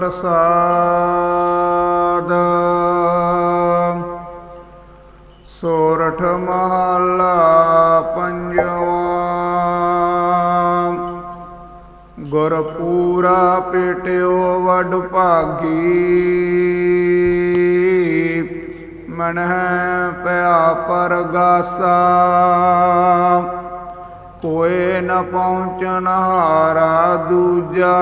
ਪ੍ਰਸਾਦ। ਸੋਰਠ ਮਹਲਾ ਪੰਜਵਾਂ। ਗੁਰ ਪੂਰਾ ਪੇਟਿਓ ਵਡ ਭਾਗੀ। ਮਨਹਿ ਪਿਆ ਪਰਗਾਸਾ। ਕੋਏ ਨ ਪਹੁੰਚਣ ਹਾਰਾ ਦੂਜਾ।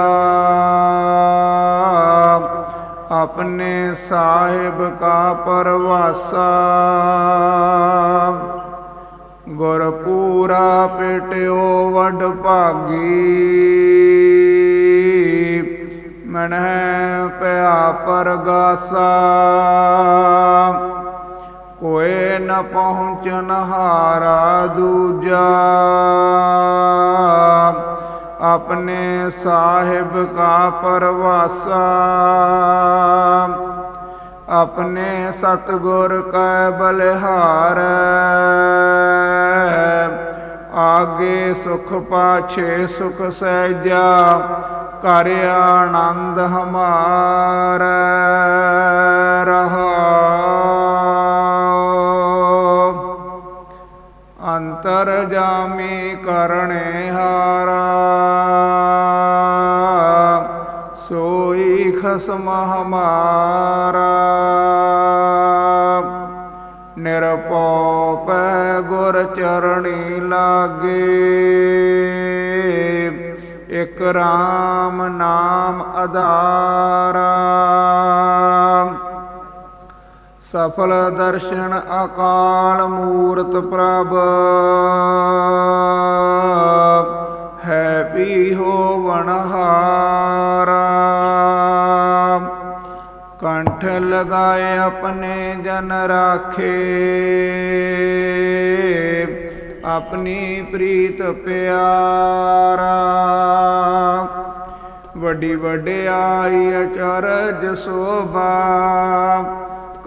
ਆਪਣੇ ਸਾਹਿਬ ਕਾ ਪਰਵਾਸਾ। ਗੁਰ ਪੂਰਾ ਪੇਟਿਓ ਵਡ ਭਾਗੀ। ਮਨਹਿ ਪਿਆ ਪਰਗਾਸਾ। ਕੋਏ ਨ ਪਹੁੰਚਨ ਹਾਰਾ ਦੂਜਾ। ਆਪਣੇ ਸਾਹਿਬ ਕਾ ਪਰਵਾਸਾ। ਆਪਣੇ ਸਤਗੁਰ ਕੈ ਬਲਿਹਾਰ। ਆਗੇ ਸੁਖ ਪਾਛੇ ਸੁਖ ਸਹਿਜਾ ਕਰ ਆਨੰਦ ਹਮਾਰ। ਅੰਤਰ ਜਾਮੀ ਕਰਣੇ ਹਾਰਾ। ਸੋਈ ਖਸਮ ਹਮਾਰਾ। ਨਿਰਪਉ ਪੈ ਗੁਰ ਚਰਣੀ ਲਾਗੇ। ਇਕ RAM ਨਾਮ ਆਧਾਰਾ ਸਫਲ ਦਰਸ਼ਨ ਅਕਾਲ ਮੂਰਤ ਪ੍ਰਭ। ਹੈ ਵੀ ਹੋਵਨ ਹਾਰਾ। ਕੰਠ ਲਗਾਏ ਆਪਣੇ ਜਨ ਰਾਖੇ। ਆਪਣੀ ਪ੍ਰੀਤ ਪਿਆਰਾ। ਵੱਡੀ ਵਡਿਆਈ ਅਚਰਜ ਸੋਭਾ।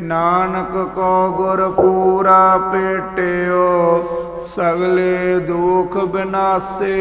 ਨਾਨਕ ਕੋ ਗੁਰ ਪੂਰਾ ਪੇਟਿਓ ਸਗਲੇ ਦੁਖ ਬਿਨਾਸੇ।